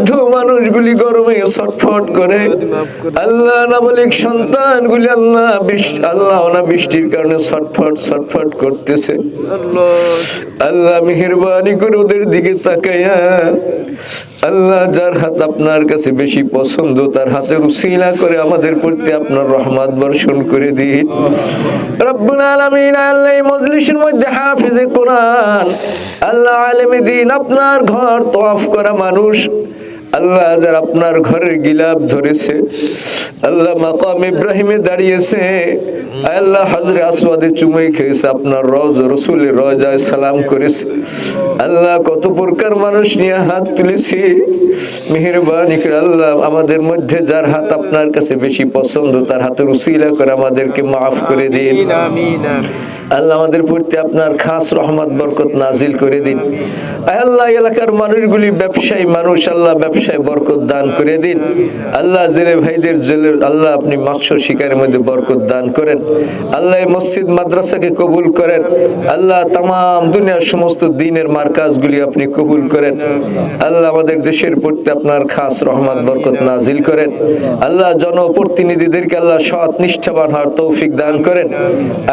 বৃদ্ধ মানুষগুলি গরমে ছটফট করে। আল্লাহ নাবালিক সন্তানগুলি আল্লাহ আল্লাহ না বৃষ্টির কারণে ছটফট ছটফট করতেছে। আল্লাহ মেহরবানি করে ওদের দিকে তাকাইয়া আল্লাহ যার হাত আপনার কাছে বেশি পছন্দ, তার হাতে উসিলা করে আমাদের প্রতি আপনার রহমত বর্ষণ করে দিন রব্বুল আলামিন আল্লাহ মজলিসের মধ্যে হাফিজে কোরআন, আল্লাহ আলেমে দিন আপনার ঘর তওয়াফ করা মানুষ। আল্লাহ যারা আপনার ঘরের গিলাপ ধরেছে। আল্লাহ মাকাম ইব্রাহিমে দাঁড়িয়েছে। আল্লাহ হজরে আসওয়াদে চুমে খেয়েছে। আপনার রজ রসুলের রজায় সালাম করেছে। আল্লাহ কত প্রকার মানুষ নিয়ে হাত তুলেছি। মেহরবানি করে আল্লাহ আমাদের মধ্যে যার হাত আপনার কাছে বেশি পছন্দ তার হাতের উসিলা করে আমাদেরকে মাফ করে দিন। আমিন আমিন আল্লাহ আমাদের প্রতি আপনার খাস রহমত বরকত নাজিল করে দিন। আল্লাহ এলাকার মানুষগুলি ব্যবসায়ী মানুষ আল্লাহ ব্যবসায় বরকত দান করে দিন। আল্লাহ জেলে ভাইদের জেলের আল্লাহ আপনি মৎস্য শিকারের মধ্যে বরকত দান করেন। আল্লাহ মসজিদ মাদ্রাসাকে কবুল করেন। আল্লাহ তাম দুনিয়ার সমস্ত দিনের মার্কাজগুলি আপনি কবুল করেন। আল্লাহ আমাদের দেশের প্রতি আপনার খাস রহমত, বরকত নাজিল করেন। আল্লাহ জনপ্রতিনিধিদেরকে আল্লাহ সৎ, নিষ্ঠাবান হওয়ার তৌফিক দান করেন।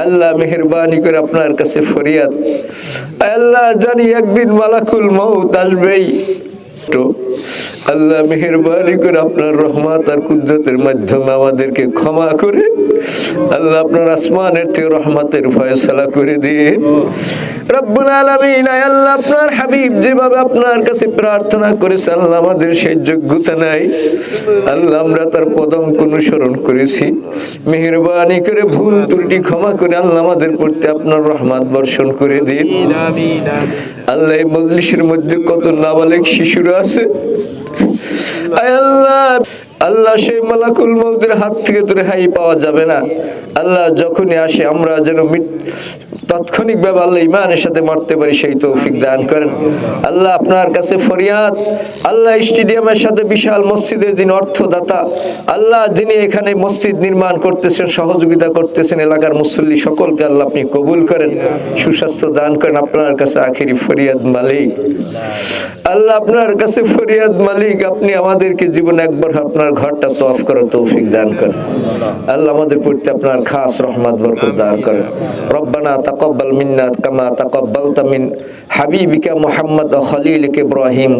আল্লাহ মেহরবানি করে আপনার কাছে ফরিয়াদ। আল্লাহ জানি একদিন মালাকুল মৌত আসবেই। আল্লাহ মেহরবানি করে আপনার রহমত আর কুদরতের মাধ্যমে আমাদেরকে ক্ষমা করে আল্লাহ আপনার আসমানের থেকে রহমতের ফয়সালা করে দিন। রব্বুল আলামিন আল্লাহ আপনার হাবিব যেভাবে আপনার কাছে প্রার্থনা করেছে আল্লাহ আমাদের সেই যোগ্যতা নাই। আল্লাহ আমরা তার পদঙ্ক অনুসরণ করেছি। মেহরবানি করে ভুল ত্রুটি ক্ষমা করে আল্লাহ আমাদের প্রতি আপনার রহমত বর্ষণ করে দিন। আল্লাহ এই মজলিসের মধ্যে কত নাবালেক শিশুরা আছে আল্লাহ আল্লাহ সেই মালাকুল মৌদের হাত থেকে তো রেহাই পাওয়া যাবে না। আল্লাহ যখনই আসে, আমরা যেন তাৎক্ষণিক ভাবে আল্লাহ ইমানের সাথে মারতে পারি, সেই তৌফিক দান করেন। আল্লাহ আপনার কাছে ফরিয়াদ। আল্লাহ স্টেডিয়ামের সাথে বিশাল মসজিদের যিনি অর্থদাতা, আল্লাহ যিনি এখানে মসজিদ নির্মাণ করতেছেন, সহযোগিতা করতেছেন, এলাকার মুসল্লি সকলকে আল্লাহ আপনি কবুল করেন, সুস্বাস্থ্য দান করেন, আপনার কাছে আখেরি ফরিয়াদ মালিক। আল্লাহ আপনার কাছে ফরিয়াদ মালিক, আপনি আমাদেরকে জীবনে একবার আপনার ঘরটা তফ করার তৌফিক দান করেন। আল্লাহ আমাদের প্রতি আপনার খাস রহমত, বরকত দান করেন। রব্বানা তাকাব্বাল মিন্না কামা তাকাব্বালতা মিন হাবিবিকা মুহাম্মদ ও খলিলিক ইব্রাহিম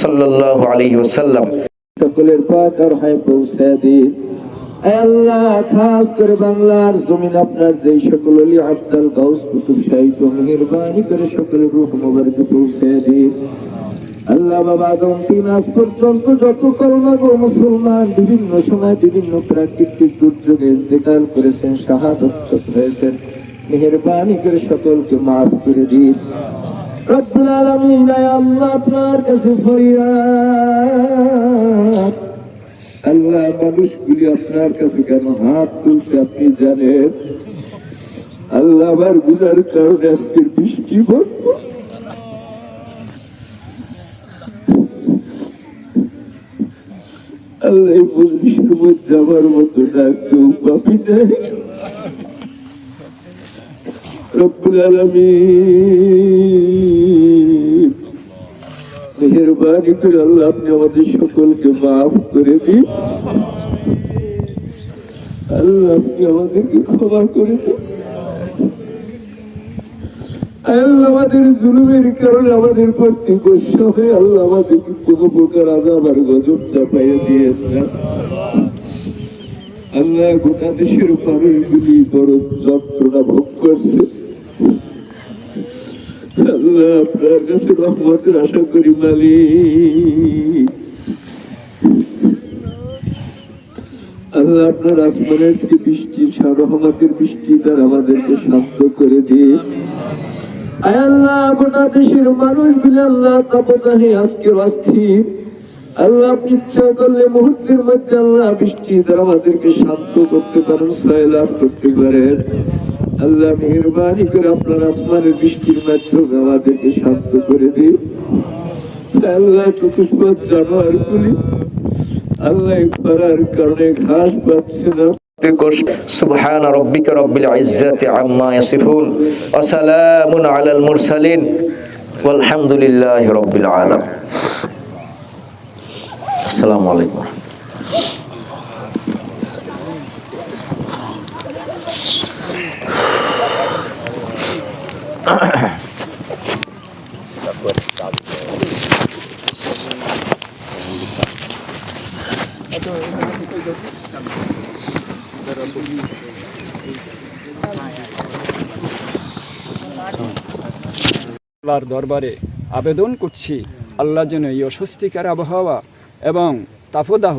সাল্লাল্লাহু আলাইহি ওয়াসাল্লাম। সকলের পাক আর হায় পৌঁছে দিন। আল্লাহ, খাস করে বাংলার জমিন আপনার যে সকল অলি আব্দাল গাউস কুতুব সাহিত্য মেহরবানি করে সকলের রূপ মোবারকে পৌঁছে দিন। আল্লাহ বাবা তিন আজ পর্যন্ত যত করোনা গো মুসলমান, বিভিন্ন সময় বিভিন্ন প্রাকৃতিক দুর্যোগে ইন্তেকাল করেছেন, শাহাদত হয়েছেন। মেহরবানি করে সকলকে মাফ করে দিন। রব্বুল আলামিন আল্লাহ আপনার কাছে ফরিয়াদ। আল্লাহ মানুষগুলি আপনার কাছে কেন হাত তুলছে আপনি জানেন? আল্লাহ আমার গুনার কারণে আজকের বৃষ্টি বর্ষ আল্লাহ মজলিসের মধ্যে আমার মতো না। কেউ নাই আল্লাহ আপনি আমাদের সকলকে মাফ করে দিন। আল্লাহ আপনি আমাদেরকে ক্ষমা করে দিন। আমাদের জুলুমের কারণে আমাদের প্রতি গোসা হয়ে। আল্লাহ কোনো প্রকার আজাব গজব আল্লাহ গোটা দেশের মানুষগুলি বড় যন্ত্রণা ভোগ করছে, আল্লাহ আপনার কাছে রহমতের আশা করি মালিক। আল্লাহ আপনার আসমানের বৃষ্টি রহমতের বৃষ্টি দ্বারা আমাদেরকে শান্ত করে দিন আয় আল্লাহ, গোটা দেশের মানুষ মিলে আল্লাহ তাপদাহে আজকের অস্থির। আল্লাহ, আপনি ইচ্ছা করলে মুহূর্তের মধ্যে আল্লাহ বৃষ্টি দ্বারা আমাদেরকে শান্ত করতে পারেন করতে পারেন। আল্লাহ, মেহরবানি করে আপনার আসমানের বৃষ্টির মাধ্যমে আমাদেরকে শান্ত করে দিন। আল্লাহ, চতুষ্পদ জানোয়ার গুলি আল্লাহ কারণে ঘাস পাচ্ছে না। سبحان ربك رب العزة عما يصفون وسلام على المرسلين والحمد لله رب العالم السلام عليكم আল্লাহর দরবারে আবেদন করছি, আল্লাহ যেন এই অস্বস্তিকর আবহাওয়া এবং তাপদাহ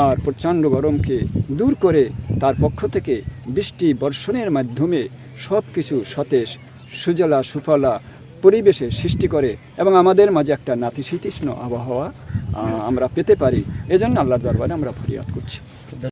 আর প্রচণ্ড গরমকে দূর করে তার পক্ষ থেকে বৃষ্টি বর্ষণের মাধ্যমে সব কিছু সতেজ, সুজলা, সুফলা পরিবেশে সৃষ্টি করে এবং আমাদের মাঝে একটা নাতিশীতোষ্ণ আবহাওয়া আমরা পেতে পারি। এজন্য আল্লাহর দরবারে আমরা ফরিয়াদ করছি।